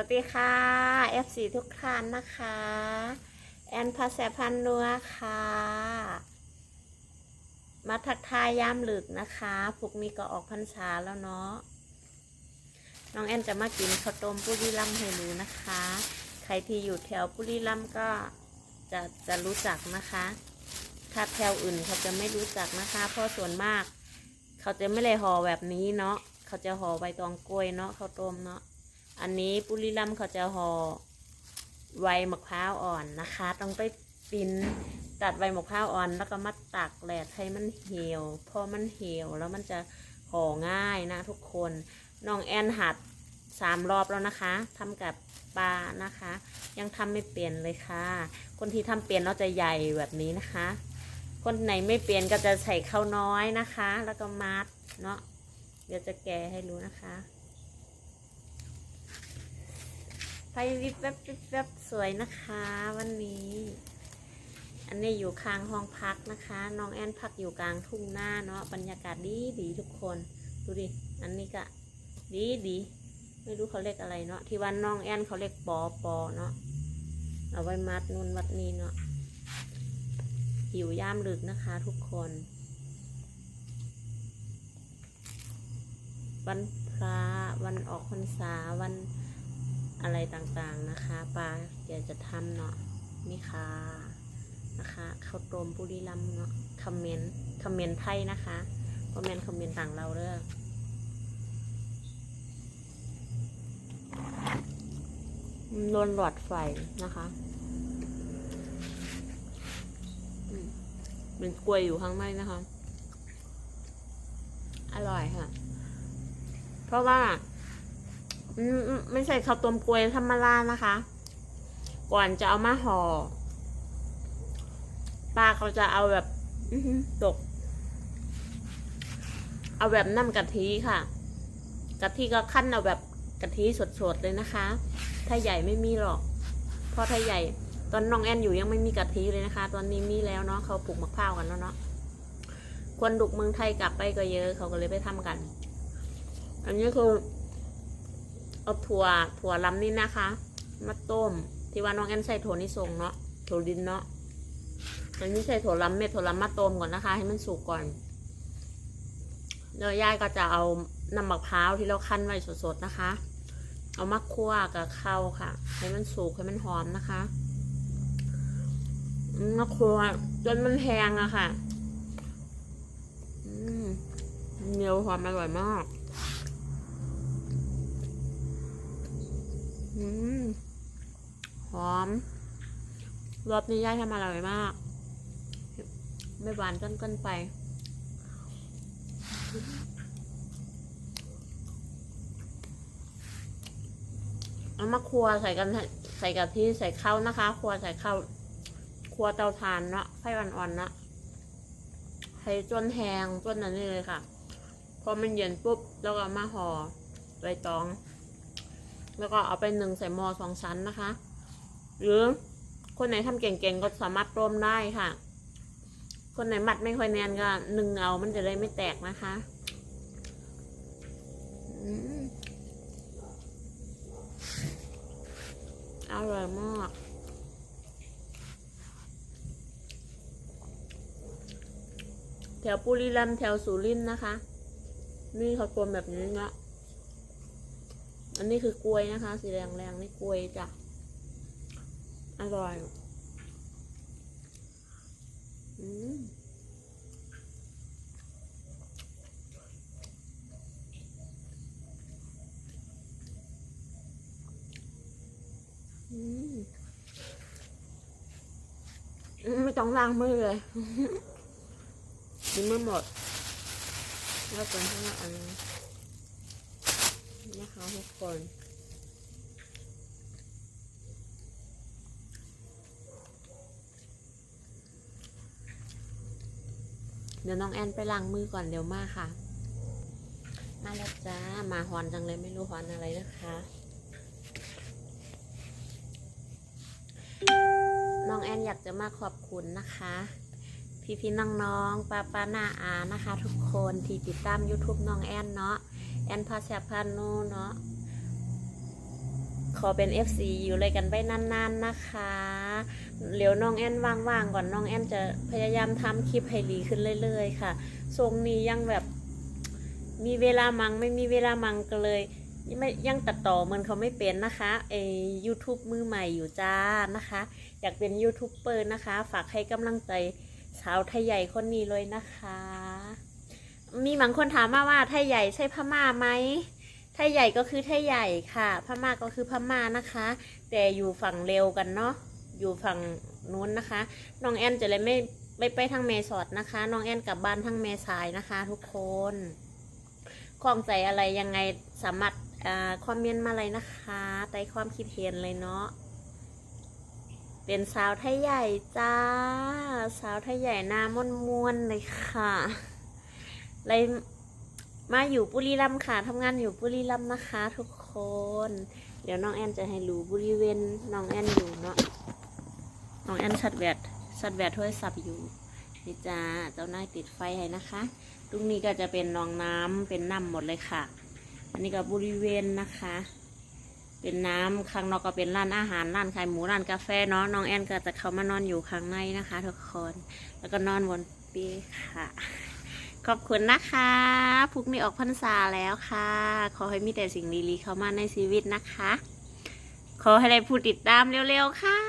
วัสดีค่ะ FC ทุกท่านนะคะ แอนภาษาพันนัวค่ะ มาทักทายยามหลึกนะคะพวกนี้ก็ออกพรรษาแล้วเนาะ น้องแอนจะมากินข้าวต้มปุรีรัมให้รู้นะคะ ใครที่อยู่แถวปุรีรัมก็จะจะรู้จักนะคะ ถ้าแถวอื่นเขาจะไม่รู้จักนะคะ เพราะส่วนมาก เขาจะไม่เลยห่อแบบนี้เนาะ เขาจะห่อใบตองกล้วยเนาะข้าวต้มเนาะ อันนี้ปุริลัมเขาจะห่อใบมะพร้าวอ่อนนะคะ ต้องไปปินตัดใบมะพร้าวอ่อน แล้วก็มาตากแดดให้มันเหี่ยวพอมันเหี่ยวแล้วมันจะห่อง่ายนะทุกคนน้องแอนหัดสามรอบแล้วนะคะทำกับปลานะคะ ยังทำไม่เปลี่ยนเลยค่ะ คนที่ทำเปลี่ยนเราจะใหญ่แบบนี้นะคะ คนไหนไม่เปลี่ยนก็จะใส่ข้าวน้อยนะคะ แล้วก็มัดเนาะเดี๋ยวจะแกะให้รู้นะคะ ไฟวิบแวบวิบแวบสวยนะคะวันนี้ อันนี้อยู่ข้างห้องพักนะคะ น้องแอนพักอยู่กลางทุ่งหน้าเนาะบรรยากาศดีดีทุกคน ดูดิ อันนี้ก็ดีดีไม่รู้เขาเรียกอะไรเนาะที่วันน้องแอนเขาเรียกปอปอเนาะเอาไว้มัดนู่นมัดนี่เนาะหิวย่ามลึกนะคะทุกคน วันพระวันออกพรรษาวัน อะไรต่างๆนะคะปลาเดี๋ยวจะทำเนาะนี่ค่ะนะคะข้าวต้มบุรีรัมย์เนาะคอมเมนต์คอมเมนต์ไทยนะคะคอมเมนต์คอมเมนต์ต่างเราเด้อโดนหลอดไฟนะคะเป็นกล้วยอยู่ข้างในนะคะ อร่อยค่ะ เพราะว่า ไม่ใส่ข้าวต้มกล้วยธรรมดานะคะ ก่อนจะเอามาห่อป้าเขาจะเอาแบบอืตก เอาแบบน้ำกะทิค่ะกะทิก็ขั้นเอาแบบกะทิสดๆเลยนะคะ ถ้าใหญ่ไม่มีหรอกเพราะถ้าใหญ่ตอนน้องแอนอยู่ยังไม่มีกะทิเลยนะคะ ตอนนี้มีแล้วเนาะเขาปลูกมะพร้าวกันแล้วเนาะคนดุกเมืองไทยกลับไปก็เยอะเขาก็เลยไปทำกัน อันนี้คือ เอาถั่วถั่วลำนี่นะคะ มาต้ม ที่ว่าน้องแอนใส่ถั่วนิสงเนาะถั่วดินเนาะอันนี้ใส่ถั่วลำเม็ดถั่วลำมาต้มก่อนนะคะ ให้มันสุกก่อนแล้วย่ายก็จะเอาน้ำมะพร้าวที่เราคั้นไว้สดๆนะคะ เอามาคั่วกับข้าวค่ะ ให้มันสุกให้มันหอมนะคะมมาคั่วจนมันแห้งอะค่ะอืมเนียวความอร่อยมาก หอมรสนี้ย่ายทำอร่อยมาก ไม่หวานจนเกินไป เอามาครัวใส่กันใส่กะทิใส่ข้าวนะคะ ครัวใส่ข้าว ครัวเตาถ่านเนาะไฟอ่อนๆเนาะให้จนแห้งจนนั้นเลยค่ะ พอมันเย็นปุ๊บ แล้วก็มาห่อใบตอง แล้วก็เอาไปหนึ่งใส่หม้อสองชั้นนะคะ หรือคนไหนทำเก่งๆก็สามารถต้มได้ค่ะ คนไหนมัดไม่ค่อยแน่นก็หนึ่งเอามันจะได้ไม่แตกนะคะอร่อยมากแถวปุรีรัมย์แถวสุรินทร์นะคะ นี่เขาต้มแบบนี้นะ อันนี้คือกล้วยนะคะ สีแดงแรงๆนี่กล้วยจ้ะ อร่อยอืมอืมอืมไม่ต้องล้างมือเลยกินไม่หมด แล้วเป็นทั้งอันนี้ นะคะทุกคนเดี๋ยวน้องแอนไปล้างมือก่อนเดี๋ยวมาค่ะ มาแล้วจ้า มาฮอนจังเลยไม่รู้ฮอนอะไรนะคะ น้องแอนอยากจะมาขอบคุณนะคะ พี่พี่น้องน้องๆป้าป้าน้าอานะคะ ทุกคนที่ติดตาม YouTube น้องแอนเนาะ แอนพาแซบพานูเนาะขอเป็น FC อยู่เลยกันไปนานๆนะคะเดี๋ยวน้องแอนว่างๆก่อนน้องแอนจะพยายามทำคลิปให้ดีขึ้นเรื่อยๆค่ะ ทรงนี้ยังแบบมีเวลามังไม่มีเวลามังก็เลยไม่ยังตัดต่อเหมือนเขาไม่เป็นนะคะเอยูทูบมือใหม่อยู่จ้านะคะ อยากเป็นยูทูบเบอร์นะคะ ฝากให้กำลังใจสาวไทยใหญ่คนนี้เลยนะคะ มีบางคนถามมาว่าไทยใหญ่ใช่พม่าไหมไทยใหญ่ก็คือไทยใหญ่ค่ะ พม่าก็คือพม่านะคะ แต่อยู่ฝั่งเร็วกันเนาะอยู่ฝั่งนู้นนะคะน้องแอนจะเลยไม่ไม่ไปทางเมสอดนะคะน้องแอนกลับบ้านทางเมสายนะคะ ทุกคนข้องใจอะไรยังไงสามารถอ่าคอมเมนต์มาเลยนะคะใต้ความคิดเห็นเลยเนาะเป็นสาวไทยใหญ่จ้า สาวไทยใหญ่หน้ามนมวนๆเลยค่ะ เลยมาอยู่บุรีรัมย์ค่ะทำงานอยู่บุรีรัมย์นะคะ ทุกคน เดี๋ยวน้องแอนจะให้รู้บริเวณน้องแอนอยู่เนาะน้องแอนชัดแวดชัดแวดโทรศัพท์อยู่นี่จ้าเจ้านายติดไฟให้นะคะตรงนี้ก็จะเป็นหนองน้ำเป็นน้ำหมดเลยค่ะ อันนี้ก็บริเวณนะคะ เป็นน้ำข้างนอกก็เป็นร้านอาหารร้านขายหมูร้านกาแฟเนาะน้องแอนก็จะเข้ามานอนอยู่ข้างในนะคะ ทุกคน แล้วก็นอนบนเปีค่ะ ขอบคุณนะคะพรุ่งนี้ออกพรรษาแล้วค่ะ ขอให้มีแต่สิ่งดีๆเข้ามาในชีวิตนะคะ ขอให้ได้ผู้ติดตามเร็วๆค่ะ